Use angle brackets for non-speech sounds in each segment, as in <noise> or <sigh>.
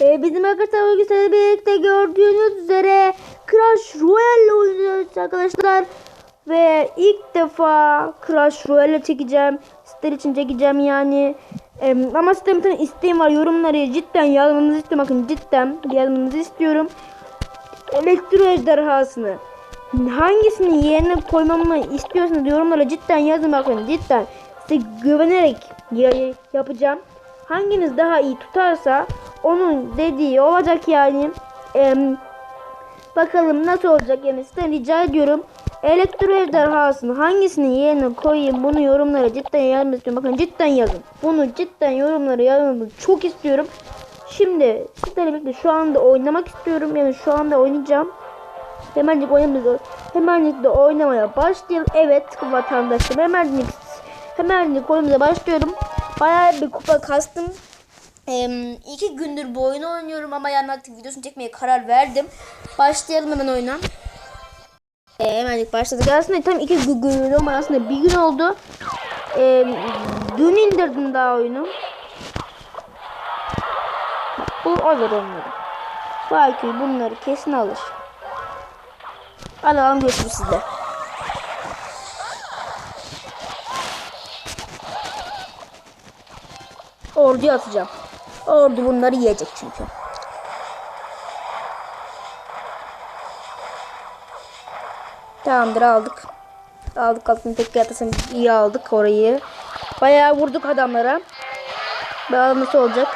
Ee, bizim arkadaşlar bugün birlikte gördüğünüz üzere Crash Royale oynuyoruz arkadaşlar. Ve ilk defa Crash Royale çekeceğim. Sizler için çekeceğim yani. Ee, ama sizden isteğim var. Yorumları cidden yazmanızı istiyorum. Bakın cidden yazmanızı istiyorum. Elektro ejderhasını hangisini yerine koymamı istiyorsanız yorumlara cidden yazın bakın cidden size güvenerek ya- yapacağım. Hanginiz daha iyi tutarsa onun dediği olacak yani. Em, bakalım nasıl olacak yani sizden rica ediyorum. Elektro ejderhasını hangisini yerine koyayım bunu yorumlara cidden yazmak istiyorum. Bakın cidden yazın. Bunu cidden yorumlara yazmanızı çok istiyorum. Şimdi sizlerle birlikte şu anda oynamak istiyorum. Yani şu anda oynayacağım. Hemencik oynamıyoruz. Hemencik de oynamaya başlayalım. Evet vatandaşım. Hemencik, hemencik oyunumuza başlıyorum. Bayağı bir kupa kastım. Ee, iki gündür bu oyunu oynuyorum ama yarın aktif videosunu çekmeye karar verdim. Başlayalım hemen oyuna. Ee, hemencik başladık. Aslında tam iki gün gün ama aslında bir gün oldu. Ee, dün indirdim daha oyunu. Bu alır onları. Belki bunları kesin alır. Alalım görüşürüz sizde. Orduya atacağım. Ordu bunları yiyecek çünkü. Tamamdır aldık. Aldık altını tek yatasın iyi aldık orayı. Bayağı vurduk adamlara. Bakalım nasıl olacak.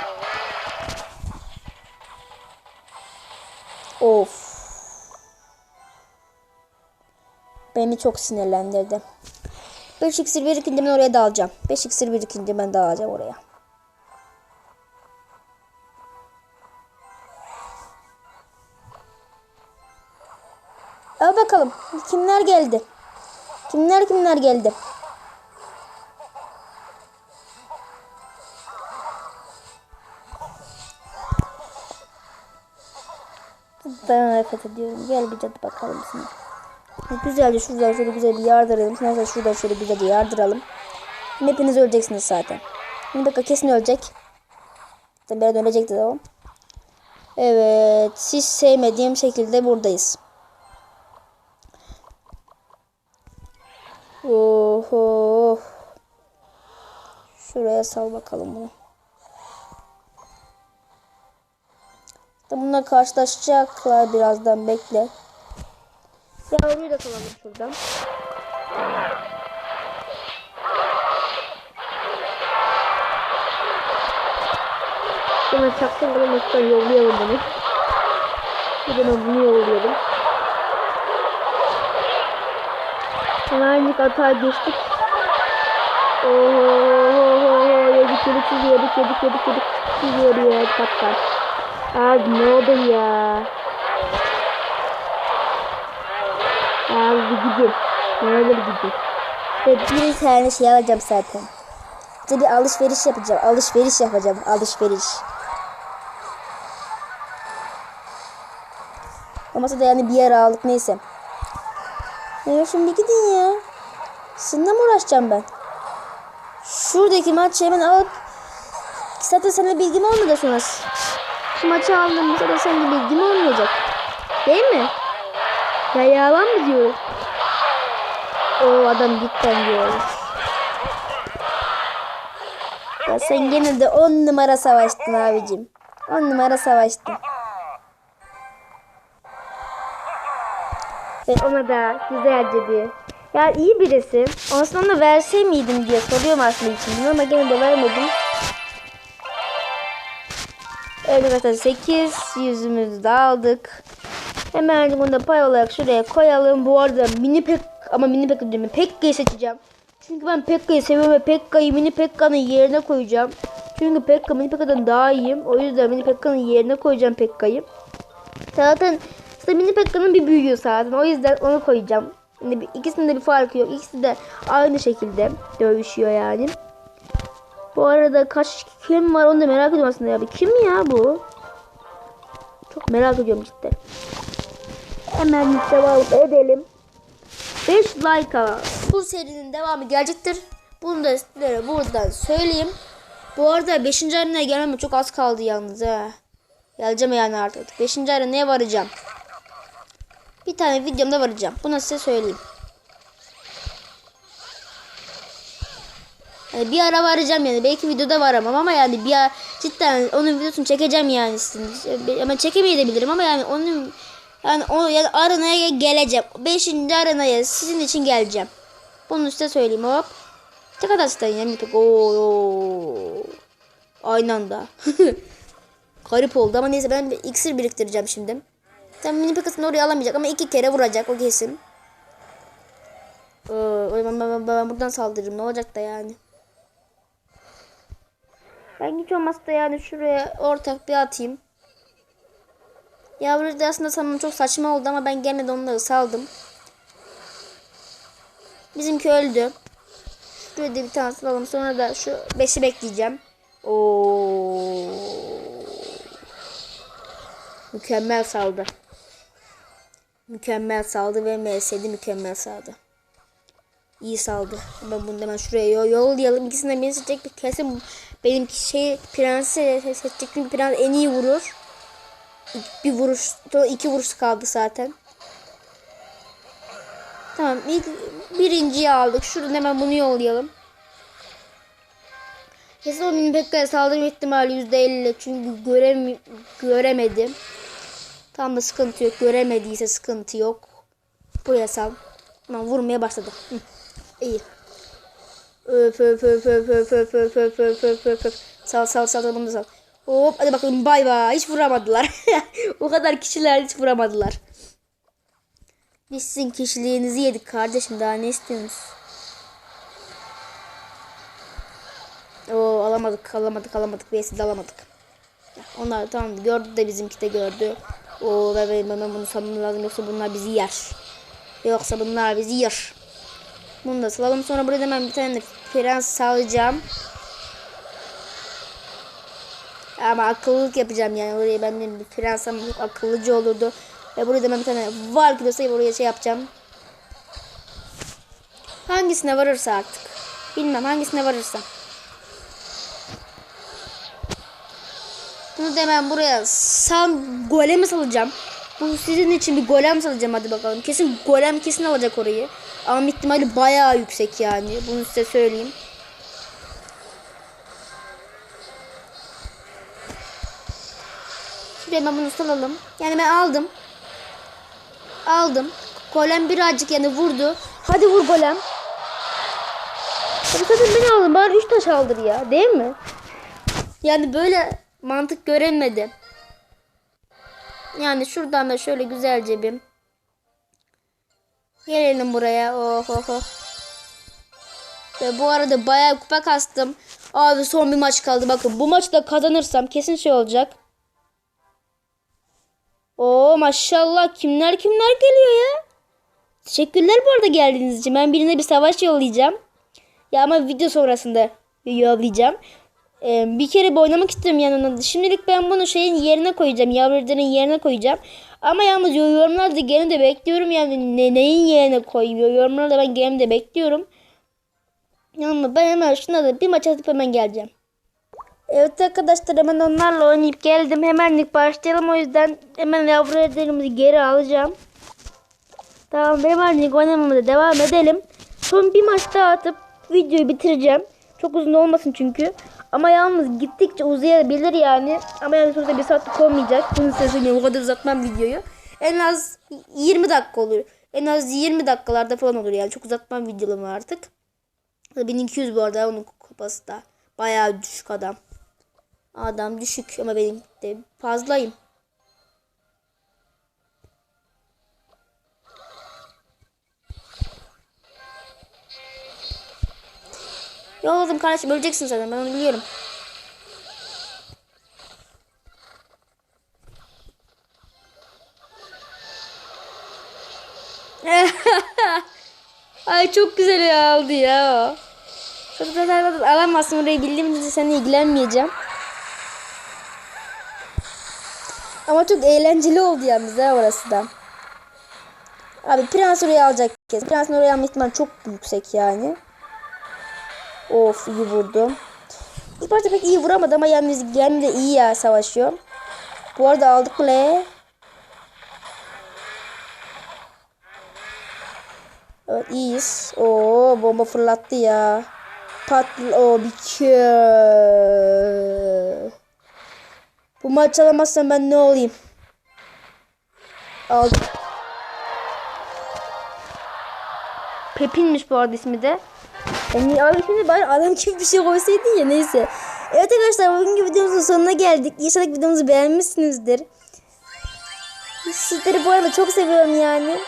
Of. Beni çok sinirlendirdi. 5 iksir birikince ben oraya dalacağım. 5 iksir birikince ben dalacağım oraya. Geldi? Kimler kimler geldi? Ben nefret ediyorum. Gel bir cadı bakalım sana. Güzelce şuradan şöyle güzel bir yardıralım. Sonra şuradan şöyle güzelce yardıralım. Hepiniz öleceksiniz zaten. Bir dakika kesin ölecek. Zaten biraz ölecekti o. Evet. Siz sevmediğim şekilde buradayız. Oho. Şuraya sal bakalım bunu. Bununla karşılaşacaklar birazdan bekle. Yavruyu da salalım şuradan. Hemen çaktım bunu mesela yollayalım bunu. Hemen bunu yollayalım. Hemencik atağa geçtik. Oho yedik yedik yedik yedik yedik yedik yedik. Yedik yedik patlar. Abi ne oldu ya? Abi gidin. Ne olur gidin. Ve bir tane şey alacağım zaten. İşte bir alışveriş yapacağım. Alışveriş yapacağım. Alışveriş. Olmasa da yani bir yer aldık neyse. Ya şimdi gidin ya. Sizinle mi uğraşacağım ben? Şuradaki maçı hemen alıp zaten seninle bilgim olmadı sonra. Şu maçı aldığımızda da seninle bilgim olmayacak. Değil mi? Ya yalan mı diyorum? O adam cidden diyor. Ya sen gene de on numara savaştın abicim. On numara savaştın. Ve ona da güzelce bir ya iyi birisi. Aslında ona verse miydim diye soruyorum aslında için ama gene de vermedim. Evet arkadaşlar 8 yüzümüzü de aldık. Hemen bunu da pay olarak şuraya koyalım. Bu arada mini pek ama mini pek değil mi? Pekka'yı seçeceğim. Çünkü ben Pekka'yı seviyorum ve Pekka'yı mini Pekka'nın yerine koyacağım. Çünkü Pekka mini Pekka'dan daha iyiyim. O yüzden mini Pekka'nın yerine koyacağım Pekka'yı. Zaten işte mini Pekka'nın bir büyüğü zaten. O yüzden onu koyacağım. Yani ikisinde bir farkı yok. İkisi de aynı şekilde dövüşüyor yani. Bu arada kaç kim var onu da merak ediyorum aslında ya. Kim ya bu? Çok merak ediyorum cidden. Hemen devam edelim. 5 like alalım. Bu serinin devamı gelecektir. Bunu da sizlere buradan söyleyeyim. Bu arada 5. arenaya gelmeme çok az kaldı yalnız ha. Geleceğim yani artık. Beşinci arenaya varacağım. Bir tane videomda varacağım. Bunu size söyleyeyim. Yani bir ara varacağım yani. Belki videoda varamam ama yani bir ara cidden onun videosunu çekeceğim yani. sizin- Ama çekemeyebilirim ama yani onun yani o yani arenaya geleceğim. Beşinci arenaya sizin için geleceğim. Bunu size söyleyeyim hop. Tek atasın yani. Oo. Aynı anda. <laughs> Garip oldu ama neyse ben bir iksir biriktireceğim şimdi. Tam mini paketini oraya alamayacak ama iki kere vuracak o kesin. Ee, ben, ben, ben, ben buradan saldırırım ne olacak da yani. Ben hiç olmazsa da yani şuraya ortak bir atayım. Yavru da aslında sanırım çok saçma oldu ama ben gene de onları saldım. Bizimki öldü. Şuraya da bir tane alalım. Sonra da şu 5'i bekleyeceğim. Oo. Mükemmel saldı. Mükemmel saldı ve MS'di mükemmel saldı. İyi saldı. Ben bunu hemen şuraya yol, yollayalım. İkisinden birini seçecek bir kesin benim şey prensi seçecek bir prens en iyi vurur. Bir vuruş, iki vuruş kaldı zaten. Tamam ilk birinciyi aldık. Şuradan hemen bunu yollayalım. Kesin o mini Pekka'ya saldırma ihtimali %50 çünkü görem göremedim. Tam da sıkıntı yok. Göremediyse sıkıntı yok. Buraya sal. Tamam vurmaya başladı. Hı. İyi. Öf öf öf öf öf öf öf öf öf öf öf öf. Sal sal sal bunu da sal. Hop hadi bakalım bay bay. Hiç vuramadılar. o kadar kişiler hiç vuramadılar. Biz sizin kişiliğinizi yedik kardeşim daha ne istiyorsunuz? Oo alamadık alamadık alamadık. Veysi de alamadık. Onlar tamam gördü de bizimki de gördü. Oo benim hemen bunu sanmam lazım yoksa bunlar bizi yer. Yoksa bunlar bizi yer. Bunu da salalım sonra burada hemen bir tane de prens salacağım. Ama akıllılık yapacağım yani oraya ben bir ama çok akıllıcı olurdu. Ve burada hemen bir tane var kilosu oraya şey yapacağım. Hangisine varırsa artık. Bilmem hangisine varırsa. Bunu da hemen buraya sal golemi salacağım. Bu sizin için bir golem salacağım hadi bakalım. Kesin golem kesin alacak orayı. Ama ihtimali bayağı yüksek yani. Bunu size söyleyeyim. Şuraya ben bunu salalım. Yani ben aldım. Aldım. Golem birazcık yani vurdu. Hadi vur golem. Tabii kadın beni aldı. Bari 3 taş aldır ya. Değil mi? Yani böyle mantık göremedi. Yani şuradan da şöyle güzelce bir gelelim buraya. Oh oh oh. Ve bu arada bayağı kupa kastım. Abi son bir maç kaldı. Bakın bu maçı da kazanırsam kesin şey olacak. Oo maşallah kimler kimler geliyor ya. Teşekkürler bu arada geldiğiniz için. Ben birine bir savaş yollayacağım. Ya ama video sonrasında yollayacağım. Ee, bir kere oynamak istiyorum yanına. Şimdilik ben bunu şeyin yerine koyacağım. Yavruların yerine koyacağım. Ama yalnız yorumlarda gene de bekliyorum. Yani ne, neyin yerine koyayım? Yorumlarda ben gene de bekliyorum. Ama ben hemen şuna da bir maç atıp hemen geleceğim. Evet arkadaşlar hemen onlarla oynayıp geldim. Hemenlik başlayalım. O yüzden hemen yavru ejderimizi geri alacağım. Tamam hemenlik oynamamıza devam edelim. Son bir maç daha atıp videoyu bitireceğim. Çok uzun olmasın çünkü. Ama yalnız gittikçe uzayabilir yani. Ama yani sonuçta bir saatlik olmayacak. Bunu size söyleyeyim. O kadar uzatmam videoyu. En az 20 dakika olur. En az 20 dakikalarda falan olur yani. Çok uzatmam videomu artık. 1200 bu arada onun kupası da. Bayağı düşük adam. Adam düşük ama benim de fazlayım. Yolladım kardeşim öleceksin zaten ben onu biliyorum. <laughs> Ay çok güzel aldı ya. Zaten zaten alamazsın orayı bildiğim için seninle ilgilenmeyeceğim. Ama çok eğlenceli oldu yalnız ha orası da. Abi prens oraya alacak kesin. Prens'in oraya alma ihtimali çok yüksek yani. Of iyi vurdu. İlk başta pek iyi vuramadı ama yalnız Gem de iyi ya savaşıyor. Bu arada aldık kule. Evet iyiyiz. Oo bomba fırlattı ya. Patl o. Bu maç alamazsam ben ne olayım? Aldım. Pepin'miş bu arada ismi de. Yani abi şimdi bari adam gibi bir şey koysaydın ya neyse. Evet arkadaşlar bugünkü videomuzun sonuna geldik. İnşallah videomuzu beğenmişsinizdir. Sizleri bu arada çok seviyorum yani.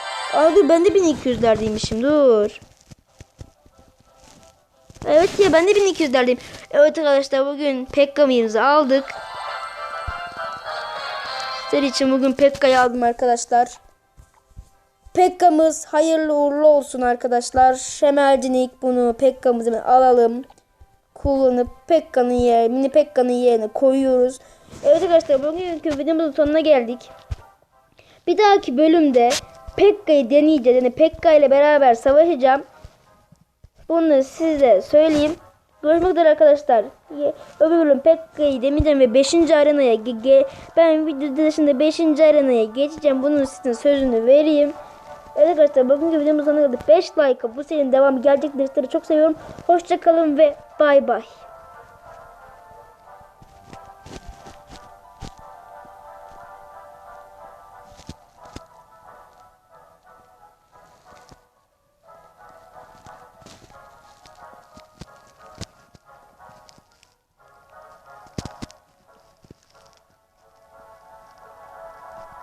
Dur ben de 1200'lerdeymişim dur. Evet ya ben de 1200'lerdeyim. Evet arkadaşlar bugün Pekka'mızı aldık. Sizler için bugün Pekka'yı aldım arkadaşlar. Pekka'mız hayırlı uğurlu olsun arkadaşlar. Şemercinik bunu Pekka'mızı alalım. Kullanıp Pekka'nın yerine, mini Pekka'nın yerine koyuyoruz. Evet arkadaşlar bugünkü videomuzun sonuna geldik. Bir dahaki bölümde Pekka'yı deneyeceğiz. Yani Pekka ile beraber savaşacağım. Bunu size söyleyeyim. Görüşmek üzere arkadaşlar. Öbür bölüm Pekka'yı demeyeceğim ve 5. arenaya ge- ben video dışında 5. arenaya geçeceğim. Bunun sizin sözünü vereyim. Evet arkadaşlar bugünkü videomuzun sonuna geldik. 5 like bu serinin devamı gelecektir. Sizleri çok seviyorum. Hoşçakalın ve bay bay.